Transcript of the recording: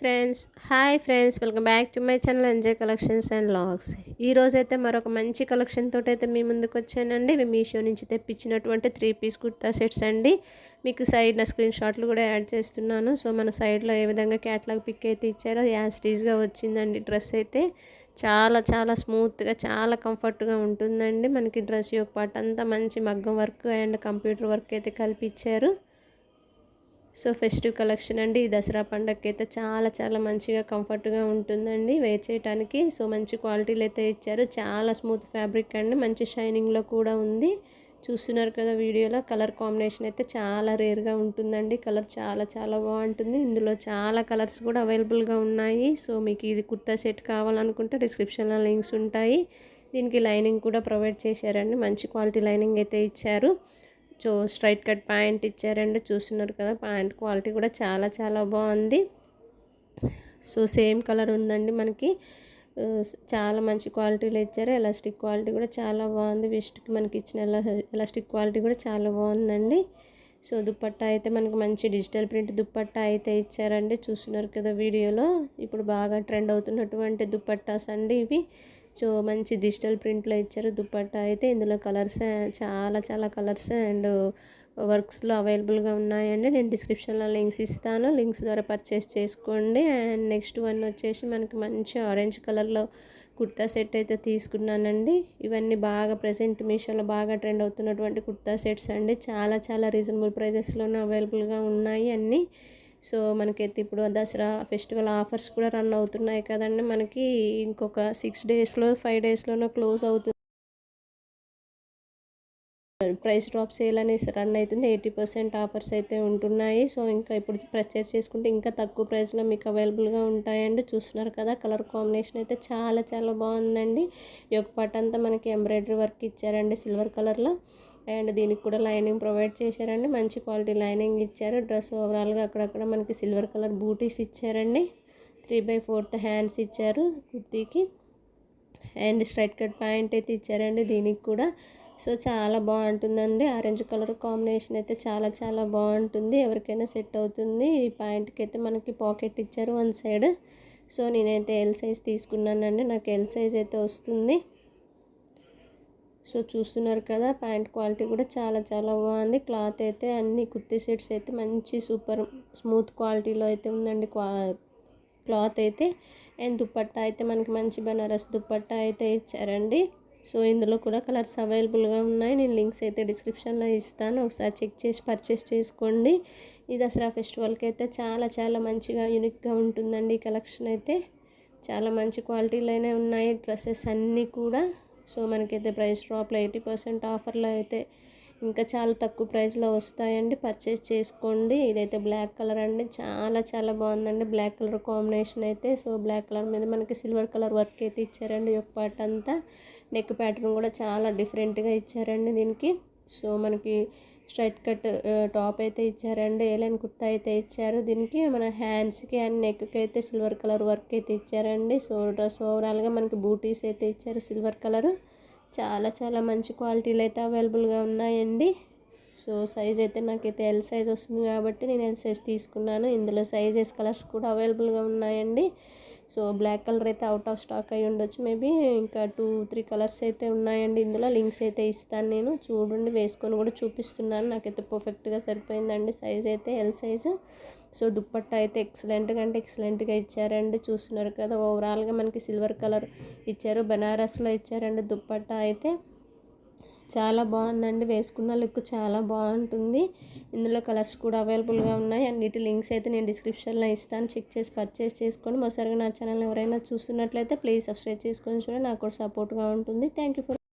Friends hi friends welcome back to my channel enjoy collections and vlogs. ఈరోజైతే మరొక మంచి collection తోటి అయితే మీ ముందుకు వచ్చానండి. మీషో నుంచి తెప్పించినటువంటి త్రీ పీస్ కుర్తా సెట్స్ అండి. మీకు సైడ్ నా స్క్రీన్ షాట్లు కూడా యాడ్ చేస్తున్నాను. సో మన సైడ్లో ఏ విధంగా క్యాట్లాగ్ పిక్ అయితే ఇచ్చారో యాస్టీజ్గా వచ్చిందండి డ్రెస్ అయితే. చాలా చాలా స్మూత్గా చాలా కంఫర్ట్గా ఉంటుందండి. మనకి డ్రెస్ యొక్క పాట అంతా మంచి మగ్గం వర్క్ అండ్ కంప్యూటర్ వర్క్ అయితే కల్పించారు. సో ఫెస్టివ్ కలెక్షన్ అండి. ఈ దసరా పండగకి అయితే చాలా చాలా మంచిగా కంఫర్ట్గా ఉంటుందండి వేర్ చేయడానికి సో మంచి క్వాలిటీలు అయితే ఇచ్చారు. చాలా స్మూత్ ఫ్యాబ్రిక్ అండి మంచి షైనింగ్లో కూడా ఉంది. చూస్తున్నారు కదా వీడియోలో కలర్ కాంబినేషన్ అయితే చాలా రేర్గా ఉంటుందండి. కలర్ చాలా చాలా బాగుంటుంది. ఇందులో చాలా కలర్స్ కూడా అవైలబుల్గా ఉన్నాయి. సో మీకు ఇది కుర్తా సెట్ కావాలనుకుంటే డిస్క్రిప్షన్లో లింక్స్ ఉంటాయి. దీనికి లైనింగ్ కూడా ప్రొవైడ్ చేశారండి. మంచి క్వాలిటీ లైనింగ్ అయితే ఇచ్చారు. సో స్ట్రైట్ కట్ ప్యాంట్ ఇచ్చారండి. చూస్తున్నారు కదా ప్యాంట్ క్వాలిటీ కూడా చాలా చాలా బాగుంది. సో సేమ్ కలర్ ఉందండి మనకి. చాలా మంచి క్వాలిటీలో ఇచ్చారు. ఎలాస్టిక్ క్వాలిటీ కూడా చాలా బాగుంది. వెస్ట్కి మనకి ఇచ్చిన ఎలాస్టిక్ క్వాలిటీ కూడా చాలా బాగుందండి. సో దుప్పట్టా అయితే మనకు మంచి డిజిటల్ ప్రింట్ దుప్పట్టా అయితే ఇచ్చారండి. చూస్తున్నారు కదా వీడియోలో. ఇప్పుడు బాగా ట్రెండ్ అవుతున్నటువంటి దుప్పట్టాస్ అండి ఇవి. సో మంచి డిజిటల్ ప్రింట్లో ఇచ్చారు. దుప్పట్టా అయితే ఇందులో కలర్స్ చాలా చాలా కలర్స్ అండ్ వర్క్స్లో అవైలబుల్గా ఉన్నాయండి. నేను డిస్క్రిప్షన్లో లింక్స్ ఇస్తాను. లింక్స్ ద్వారా పర్చేస్ చేసుకోండి. అండ్ నెక్స్ట్ వన్ వచ్చేసి మనకి మంచి ఆరెంజ్ కలర్లో కుర్తా సెట్ అయితే తీసుకున్నానండి. ఇవన్నీ బాగా ప్రజెంట్ మీషోలో బాగా ట్రెండ్ అవుతున్నటువంటి కుర్తా సెట్స్ అండి. చాలా చాలా రీజనబుల్ ప్రైజెస్లోనే అవైలబుల్గా ఉన్నాయి అన్నీ. సో మనకైతే ఇప్పుడు దసరా ఫెస్టివల్ ఆఫర్స్ కూడా రన్ అవుతున్నాయి కదండి. మనకి ఇంకొక సిక్స్ డేస్లో ఫైవ్ డేస్లోనో క్లోజ్ అవుతుంది ప్రైస్ డ్రాప్ సేల్ అనేసి రన్ అవుతుంది. ఎయిటీ పర్సెంట్ ఆఫర్స్ అయితే ఉంటున్నాయి. సో ఇంకా ఇప్పుడు పర్చేస్ చేసుకుంటే ఇంకా తక్కువ ప్రైస్లో మీకు అవైలబుల్గా ఉంటాయండి. చూస్తున్నారు కదా కలర్ కాంబినేషన్ అయితే చాలా చాలా బాగుందండి. ఈ యొక్క పాట అంతా మనకి ఎంబ్రాయిడరీ వర్క్ ఇచ్చారండి సిల్వర్ కలర్లో. అండ్ దీనికి కూడా లైనింగ్ ప్రొవైడ్ చేశారండి. మంచి క్వాలిటీ లైనింగ్ ఇచ్చారు. డ్రెస్ ఓవరాల్గా అక్కడక్కడ మనకి సిల్వర్ కలర్ బూటీస్ ఇచ్చారండి. త్రీ బై ఫోర్త్ హ్యాండ్స్ ఇచ్చారు కుర్తీకి. అండ్ స్ట్రైట్ కట్ ప్యాంట్ అయితే ఇచ్చారండి దీనికి కూడా. సో చాలా బాగుంటుందండి. ఆరెంజ్ కలర్ కాంబినేషన్ అయితే చాలా చాలా బాగుంటుంది. ఎవరికైనా సెట్ అవుతుంది. ఈ ప్యాంట్కి అయితే మనకి పాకెట్ ఇచ్చారు వన్ సైడ్. సో నేనైతే ఎల్ సైజ్ తీసుకున్నానండి. నాకు ఎల్ సైజ్ అయితే వస్తుంది. సో చూస్తున్నారు కదా ప్యాంట్ క్వాలిటీ కూడా చాలా చాలా బాగుంది. క్లాత్ అయితే అన్ని కుర్తీ సెట్స్ అయితే మంచి సూపర్ స్మూత్ క్వాలిటీలో అయితే ఉందండి క్వా క్లాత్ అయితే. అండ్ దుప్పట్టా అయితే మనకి మంచి బనారస్ దుప్పట్టా అయితే ఇచ్చారండి. సో ఇందులో కూడా కలర్స్ అవైలబుల్గా ఉన్నాయి. నేను లింక్స్ అయితే డిస్క్రిప్షన్లో ఇస్తాను. ఒకసారి చెక్ చేసి పర్చేస్ చేసుకోండి. ఈ దసరా ఫెస్టివల్కి అయితే చాలా చాలా మంచిగా యూనిక్గా ఉంటుందండి ఈ కలెక్షన్ అయితే. చాలా మంచి క్వాలిటీలోనే ఉన్నాయి డ్రెస్సెస్ అన్నీ కూడా. సో మనకైతే ప్రైస్ డ్రాప్లో ఎయిటీ పర్సెంట్ ఆఫర్లో అయితే ఇంకా చాలా తక్కువ ప్రైస్లో వస్తాయండి. పర్చేస్ చేసుకోండి. ఇదైతే బ్లాక్ కలర్ అండి. చాలా చాలా బాగుందండి. బ్లాక్ కలర్ కాంబినేషన్ అయితే. సో బ్లాక్ కలర్ మీద మనకి సిల్వర్ కలర్ వర్క్ అయితే ఇచ్చారండి. ఒక పార్ట్ అంతా నెక్ ప్యాటర్న్ కూడా చాలా డిఫరెంట్గా ఇచ్చారండి దీనికి. సో మనకి స్ట్రైట్ కట్ టాప్ అయితే ఇచ్చారండి ఏలైన్ కుర్తా అయితే ఇచ్చారు. దీనికి మన హ్యాండ్స్కి అండ్ నెక్కి అయితే సిల్వర్ కలర్ వర్క్ అయితే ఇచ్చారండి. సో డ్రెస్ ఓవరాల్గా మనకి బూటీస్ అయితే ఇచ్చారు సిల్వర్ కలర్. చాలా చాలా మంచి క్వాలిటీలు అయితే అవైలబుల్గా ఉన్నాయండి. సో సైజ్ అయితే నాకైతే ఎల్ సైజ్ వస్తుంది కాబట్టి నేను ఎల్ సైజ్ తీసుకున్నాను. ఇందులో సైజెస్ కలర్స్ కూడా అవైలబుల్గా ఉన్నాయండి. సో బ్లాక్ కలర్ అయితే అవుట్ ఆఫ్ స్టాక్ అయి ఉండొచ్చు మేబీ. ఇంకా టూ త్రీ కలర్స్ అయితే ఉన్నాయండి ఇందులో. లింక్స్ అయితే ఇస్తాను నేను. చూడండి వేసుకొని కూడా చూపిస్తున్నాను. నాకైతే పర్ఫెక్ట్గా సరిపోయిందండి సైజ్ అయితే ఎల్ సైజు సో దుప్పట్టా అయితే ఎక్సలెంట్గా అంటే ఎక్సలెంట్గా ఇచ్చారండి. చూస్తున్నారు కదా ఓవరాల్గా మనకి సిల్వర్ కలర్ ఇచ్చారు. బనారస్లో ఇచ్చారండి దుప్పట్టా అయితే. చాలా బాగుందండి. వేసుకున్న లుక్ చాలా బాగుంటుంది. ఇందులో కలర్స్ కూడా అవైలబుల్గా ఉన్నాయి. అన్నిటి లింక్స్ అయితే నేను డిస్క్రిప్షన్లో ఇస్తాను. చెక్ చేసి పర్చేస్ చేసుకొని మరోసారిగా నా ఛానల్ ఎవరైనా చూస్తున్నట్లయితే ప్లీజ్ సబ్స్క్రైబ్ చేసుకొని చూడండి. నాకు కూడా సపోర్ట్గా ఉంటుంది. Thank you for